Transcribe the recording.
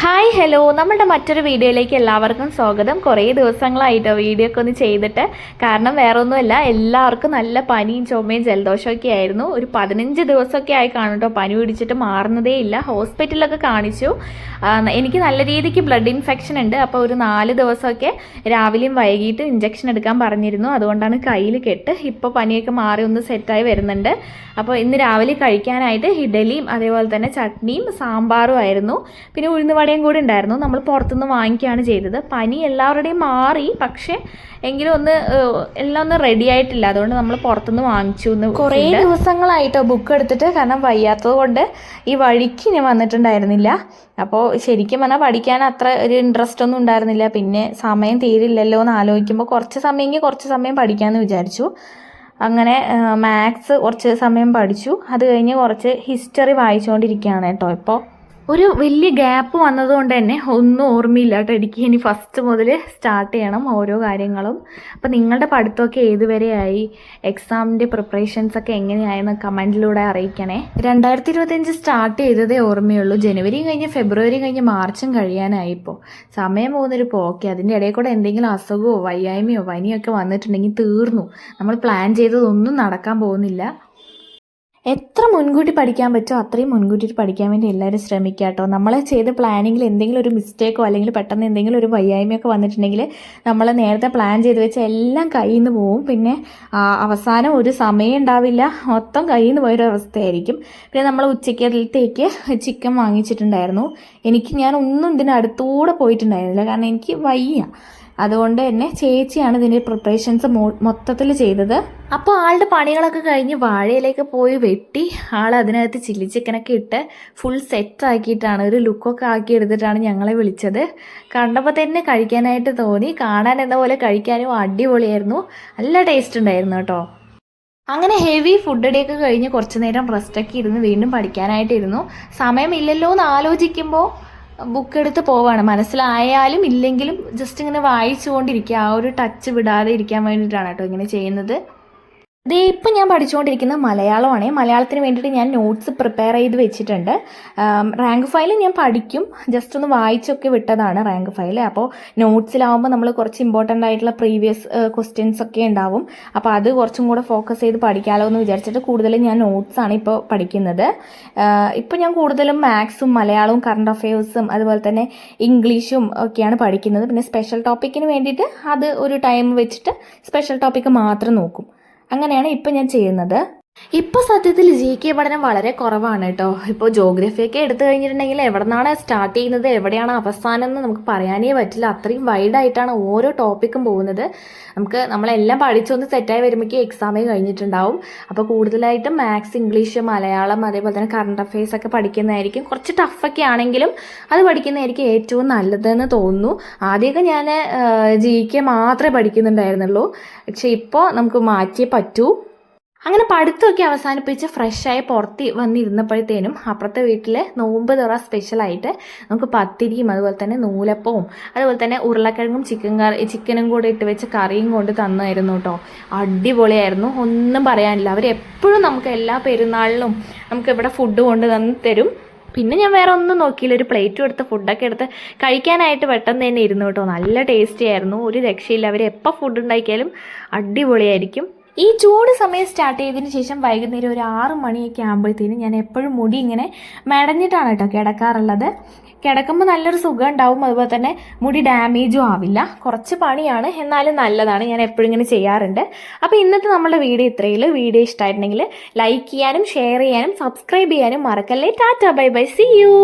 Hi hello നമ്മുടെ മറ്റൊരു വീഡിയോയിലേക്ക് എല്ലാവർക്കും സ്വാഗതം. കുറേ ദിവസങ്ങളായിട്ടോ വീഡിയോ ഒക്കെ ഒന്ന് ചെയ്തിട്ട്. കാരണം വേറെ ഒന്നുമല്ല എല്ലാവർക്കും നല്ല പനിയും ചുമയും ജലദോഷമൊക്കെ ആയിരുന്നു. ഒരു പതിനഞ്ച് ദിവസമൊക്കെ ആയി കാണും കേട്ടോ പനി പിടിച്ചിട്ട് മാറുന്നതേ ഇല്ല. ഹോസ്പിറ്റലിലൊക്കെ കാണിച്ചു. എനിക്ക് നല്ല രീതിക്ക് ബ്ലഡ് ഇൻഫെക്ഷൻ ഉണ്ട്. അപ്പോൾ ഒരു നാല് ദിവസമൊക്കെ രാവിലെയും വൈകിട്ട് ഇഞ്ചക്ഷൻ എടുക്കാൻ പറഞ്ഞിരുന്നു. അതുകൊണ്ടാണ് കയ്യിൽ കെട്ട് ഇപ്പോൾ പനിയൊക്കെ മാറി ഒന്ന് സെറ്റായി വരുന്നുണ്ട്. അപ്പോൾ ഇന്ന് രാവിലെ കഴിക്കാനായിട്ട് ഇഡലിയും അതേപോലെ തന്നെ ചട്നിയും സാമ്പാറും ആയിരുന്നു. പിന്നെ ഉഴുന്നുവടയും കൂടി ഉണ്ടായിരുന്നു. നമ്മൾ പുറത്തുനിന്ന് വാങ്ങിക്കുകയാണ് ചെയ്തത്. പനി എല്ലാവരുടെയും മാറി. പക്ഷേ എങ്കിലും ഒന്ന് എല്ലാം ഒന്ന് റെഡി ആയിട്ടില്ല. അതുകൊണ്ട് നമ്മൾ പുറത്തുനിന്ന് വാങ്ങിച്ചു എന്ന് കുറേ ദിവസങ്ങളായിട്ടോ ബുക്ക് എടുത്തിട്ട്. കാരണം വയ്യാത്തത് കൊണ്ട് ഈ വഴിക്ക് ഞാൻ വന്നിട്ടുണ്ടായിരുന്നില്ല. അപ്പോൾ ശരിക്കും പറഞ്ഞാൽ പഠിക്കാൻ അത്ര ഒരു ഇൻട്രസ്റ്റ് ഒന്നും ഉണ്ടായിരുന്നില്ല. പിന്നെ സമയം തീരില്ലല്ലോ എന്ന് ആലോചിക്കുമ്പോൾ കുറച്ച് സമയമെങ്കിൽ കുറച്ച് സമയം പഠിക്കാമെന്ന് വിചാരിച്ചു. അങ്ങനെ മാത്സ് കുറച്ച് സമയം പഠിച്ചു. അത് കഴിഞ്ഞ് കുറച്ച് ഹിസ്റ്ററി വായിച്ചുകൊണ്ടിരിക്കുകയാണ് കേട്ടോ ഇപ്പോൾ ഒരു വലിയ ഗ്യാപ്പ് വന്നതുകൊണ്ട് തന്നെ ഒന്നും ഓർമ്മയില്ല കേട്ടോ. എനിക്ക് ഇനി ഫസ്റ്റ് മുതൽ സ്റ്റാർട്ട് ചെയ്യണം ഓരോ കാര്യങ്ങളും. അപ്പം നിങ്ങളുടെ പഠിത്തമൊക്കെ ഏതുവരെയായി എക്സാമിന്റെ പ്രിപ്പറേഷൻസ് ഒക്കെ എങ്ങനെയായെന്ന് കമന്റിലൂടെ അറിയിക്കണേ. രണ്ടായിരത്തി ഇരുപത്തഞ്ച് സ്റ്റാർട്ട് ചെയ്തതേ ഓർമ്മയുള്ളൂ. ജനുവരിയും കഴിഞ്ഞ് ഫെബ്രുവരിയും കഴിഞ്ഞ് മാർച്ചും കഴിയാനായി ഇപ്പോൾ സമയം പോകുന്നൊരു പോക്കെ. അതിന്റെ ഇടയിൽ കൂടെ എന്തെങ്കിലും അസുഖമോ വയ്യായ്മയോ പനിയൊക്കെ വന്നിട്ടുണ്ടെങ്കിൽ തീർന്നു. നമ്മൾ പ്ലാൻ ചെയ്തതൊന്നും നടക്കാൻ പോകുന്നില്ല. എത്ര മുൻകൂട്ടി പഠിക്കാൻ പറ്റുമോ അത്രയും മുൻകൂട്ടി പഠിക്കാൻ വേണ്ടി എല്ലാവരും ശ്രമിക്കുക കേട്ടോ നമ്മൾ ചെയ്ത പ്ലാനിങ്ങിൽ എന്തെങ്കിലും ഒരു മിസ്റ്റേക്കോ അല്ലെങ്കിൽ പെട്ടെന്ന് എന്തെങ്കിലും ഒരു വയ്യായ്മയൊക്കെ വന്നിട്ടുണ്ടെങ്കിൽ നമ്മൾ നേരത്തെ പ്ലാൻ ചെയ്ത് വെച്ച എല്ലാം കയ്യിൽ നിന്ന് പോവും. പിന്നെ അവസാനം ഒരു സമയം ഉണ്ടാവില്ല. മൊത്തം കയ്യിൽ നിന്ന് പോയൊരു അവസ്ഥയായിരിക്കും. പിന്നെ നമ്മൾ ഉച്ചക്കത്തേക്ക് ചിക്കൻ വാങ്ങിച്ചിട്ടുണ്ടായിരുന്നു. എനിക്ക് ഞാൻ ഒന്നും ഇതിന് അടുത്തൂടെ പോയിട്ടുണ്ടായിരുന്നില്ല. കാരണം എനിക്ക് വയ്യ. അതുകൊണ്ട് തന്നെ ചേച്ചിയാണ് ഇതിന്റെ പ്രിപ്പറേഷൻസ് മൊത്തത്തിൽ ചെയ്തത്. അപ്പോൾ ആളുടെ പണികളൊക്കെ കഴിഞ്ഞ് വാഴയിലേക്ക് പോയി വെട്ടി ആൾ അതിനകത്ത് ചില്ലി ചിക്കനൊക്കെ ഇട്ട് ഫുൾ സെറ്റ് ആക്കിയിട്ടാണ് ഒരു ലുക്കൊക്കെ ആക്കി എടുത്തിട്ടാണ് ഞങ്ങളെ വിളിച്ചത്. കണ്ടപ്പോൾ തന്നെ കഴിക്കാനായിട്ട് തോന്നി. കാണാൻ എന്ന പോലെ കഴിക്കാനും അടിപൊളിയായിരുന്നു. നല്ല ടേസ്റ്റ് ഉണ്ടായിരുന്നു കേട്ടോ. അങ്ങനെ ഹെവി ഫുഡ് ഒക്കെ കഴിഞ്ഞ് കുറച്ച് നേരം റെസ്റ്റൊക്കെ ഇരുന്ന് വീണ്ടും പഠിക്കാനായിട്ടിരുന്നു. സമയമില്ലല്ലോ എന്ന് ആലോചിക്കുമ്പോൾ ബുക്ക് എടുത്ത് പോവാണ്. മനസ്സിലായാലും ഇല്ലെങ്കിലും ജസ്റ്റ് ഇങ്ങനെ വായിച്ചുകൊണ്ടിരിക്കുക ആ ഒരു ടച്ച് വിടാതെ ഇരിക്കാൻ വേണ്ടിയിട്ടാണ് കേട്ടോ ഇങ്ങനെ ചെയ്യുന്നത്. ദേ ഇപ്പം ഞാൻ പഠിച്ചുകൊണ്ടിരിക്കുന്ന മലയാളമാണ്. മലയാളത്തിന് വേണ്ടിയിട്ട് ഞാൻ നോട്ട്സ് പ്രിപ്പയർ ചെയ്ത് വെച്ചിട്ടുണ്ട്. റാങ്ക് ഫയൽ ഞാൻ പഠിക്കും. ജസ്റ്റ് ഒന്ന് വായിച്ചൊക്കെ വിട്ടതാണ് റാങ്ക് ഫയൽ അപ്പോൾ നോട്ട്സിലാവുമ്പോൾ നമ്മൾ കുറച്ച് ഇമ്പോർട്ടന്റ് ആയിട്ടുള്ള പ്രീവിയസ് ക്വസ്റ്റ്യൻസ് ഒക്കെ ഉണ്ടാവും. അപ്പോൾ അത് കുറച്ചും കൂടെ ഫോക്കസ് ചെയ്ത് പഠിക്കാമല്ലോ എന്ന് വിചാരിച്ചിട്ട് കൂടുതലും ഞാൻ നോട്ട്സാണ് ഇപ്പോൾ പഠിക്കുന്നത്. ഇപ്പോൾ ഞാൻ കൂടുതലും മാത്സും മലയാളവും കറണ്ട് അഫയേഴ്സും അതുപോലെ തന്നെ ഇംഗ്ലീഷും ഒക്കെയാണ് പഠിക്കുന്നത്. പിന്നെ സ്പെഷ്യൽ ടോപ്പിക്കിന് വേണ്ടിയിട്ട് അത് ഒരു ടൈം വെച്ചിട്ട് സ്പെഷ്യൽ ടോപ്പിക്ക് മാത്രം നോക്കും. അങ്ങനെയാണ് ഇപ്പം ഞാൻ ചെയ്യുന്നത്. ഇപ്പോൾ സത്യത്തിൽ ജി കെ പഠനം വളരെ കുറവാണ് കേട്ടോ ഇപ്പോൾ ജോഗ്രഫിയൊക്കെ എടുത്തു കഴിഞ്ഞിട്ടുണ്ടെങ്കിൽ എവിടെന്നാണ് സ്റ്റാർട്ട് ചെയ്യുന്നത് എവിടെയാണ് അവസാനം എന്ന് നമുക്ക് പറയാനേ പറ്റില്ല. അത്രയും വൈഡായിട്ടാണ് ഓരോ ടോപ്പിക്കും പോകുന്നത്. നമുക്ക് നമ്മളെല്ലാം പഠിച്ചൊന്ന് സെറ്റായി വരുമ്പോഴേക്കും എക്സാമേ കഴിഞ്ഞിട്ടുണ്ടാവും. അപ്പോൾ കൂടുതലായിട്ടും മാത്സ് ഇംഗ്ലീഷ് മലയാളം അതേപോലെ തന്നെ കറണ്ട് അഫയേഴ്സ് ഒക്കെ പഠിക്കുന്നതായിരിക്കും. കുറച്ച് ടഫൊക്കെ ആണെങ്കിലും അത് പഠിക്കുന്നതായിരിക്കും ഏറ്റവും നല്ലതെന്ന് തോന്നുന്നു. ആദ്യമൊക്കെ ഞാൻ ജി കെ മാത്രമേ പഠിക്കുന്നുണ്ടായിരുന്നുള്ളൂ. പക്ഷേ ഇപ്പോൾ നമുക്ക് മാറ്റിയേ പറ്റൂ. അങ്ങനെ പഠിത്തമൊക്കെ അവസാനിപ്പിച്ച് ഫ്രഷായി പുറത്ത് വന്നിരുന്നപ്പോഴത്തേനും അപ്പുറത്തെ വീട്ടിൽ നോമ്പ് തുറ സ്പെഷ്യലായിട്ട് നമുക്ക് പത്തിരിയും അതുപോലെ തന്നെ നൂലപ്പവും അതുപോലെ തന്നെ ഉരുളക്കിഴങ്ങും ചിക്കൻ കറി ചിക്കനും കൂടെ ഇട്ട് വെച്ച് കറിയും കൊണ്ട് തന്നായിരുന്നു കേട്ടോ അടിപൊളിയായിരുന്നു. ഒന്നും പറയാനില്ല. അവർ എപ്പോഴും നമുക്ക് എല്ലാ പെരുന്നാളിലും നമുക്ക് ഇവിടെ ഫുഡ് കൊണ്ട് തന്ന് തരും. പിന്നെ ഞാൻ വേറെ ഒന്നും നോക്കിയില്ല. ഒരു പ്ലേറ്റും എടുത്ത് ഫുഡൊക്കെ എടുത്ത് കഴിക്കാനായിട്ട് പെട്ടെന്ന് തന്നെ ഇരുന്നു കേട്ടോ നല്ല ടേസ്റ്റി ആയിരുന്നു. ഒരു രക്ഷയില്ല. അവർ എപ്പോൾ ഫുഡ് ഉണ്ടാക്കിയാലും അടിപൊളിയായിരിക്കും. ഈ ചൂട് സമയം സ്റ്റാർട്ട് ചെയ്തതിന് ശേഷം വൈകുന്നേരം ഒരു ആറ് മണിയൊക്കെ ആകുമ്പോഴത്തേനും ഞാൻ എപ്പോഴും മുടി ഇങ്ങനെ മെടഞ്ഞിട്ടാണ് കേട്ടോ കിടക്കാറുള്ളത്. കിടക്കുമ്പോൾ നല്ലൊരു സുഖം ഉണ്ടാവും. അതുപോലെ തന്നെ മുടി ഡാമേജും ആവില്ല. കുറച്ച് പണിയാണ്. എന്നാലും നല്ലതാണ്. ഞാൻ എപ്പോഴും ഇങ്ങനെ ചെയ്യാറുണ്ട്. അപ്പോൾ ഇന്നത്തെ നമ്മുടെ വീഡിയോ ഇത്രയിൽ വീഡിയോ ഇഷ്ടമായിട്ടുണ്ടെങ്കിൽ ലൈക്ക് ചെയ്യാനും ഷെയർ ചെയ്യാനും സബ്സ്ക്രൈബ് ചെയ്യാനും മറക്കല്ലേ. Tata bye bye. See you